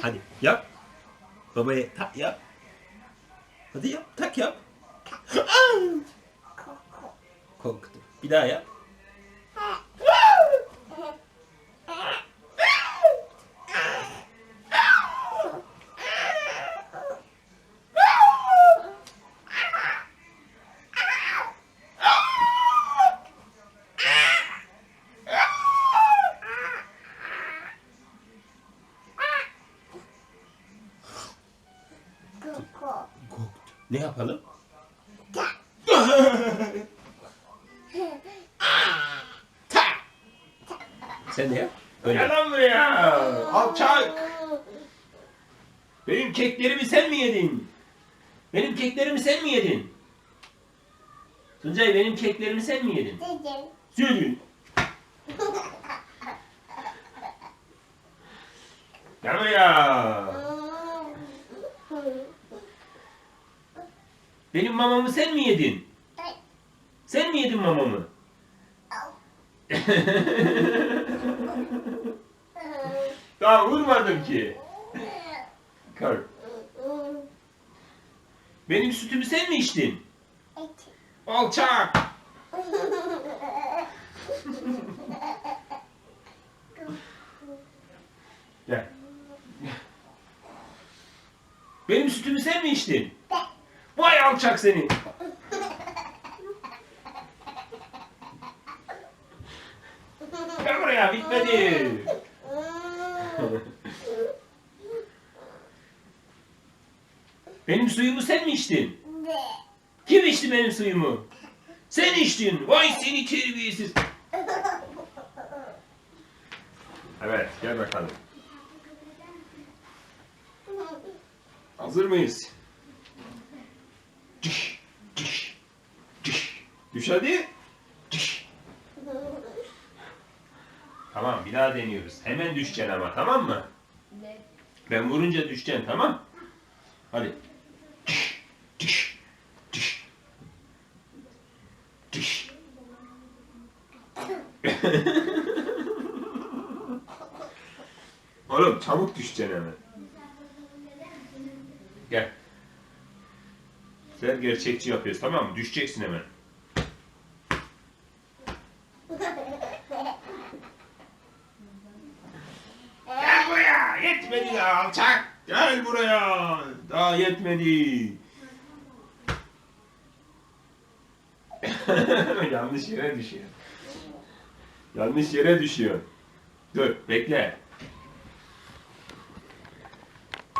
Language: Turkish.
Hadi yap. Babaya tak yap. Hadi yap tak yap. Aa! Korktu. Bir daha yap. Korktu. Ne yapalım? Sen de yap. Öyle. Gel lan buraya. Alçak. Benim keklerimi sen mi yedin? Benim keklerimi sen mi yedin? Tuncay benim keklerimi sen mi yedin? Yedin. Gel buraya. Benim mamamı sen mi yedin? Sen mi yedin mamamı? Daha vurmadım ki. Kalk. Benim sütümü sen mi içtin? Alçak. Gel. Benim sütümü sen mi içtin? Vay alçak seni. Gel buraya bitmedi. Benim suyumu sen mi içtin? Kim içti benim suyumu? Sen içtin. Vay seni terbiyesiz. Evet gel bakalım. Hazır mıyız? Düş, düş, düş. Düş hadi. Düş. Tamam bir daha deniyoruz. Hemen düşeceksin ama tamam mı? Ben vurunca düşeceksin tamam? Hadi. Düş, düş, düş. Düş. Oğlum çabuk düşeceksin hemen. Gel. Sen gerçekçi yapıyoruz tamam mı? Düşeceksin hemen. Gel buraya. Yetmedi ya alçak. Gel buraya. Daha yetmedi. Yanlış yere düşüyor. Yanlış yere düşüyor. Dur bekle.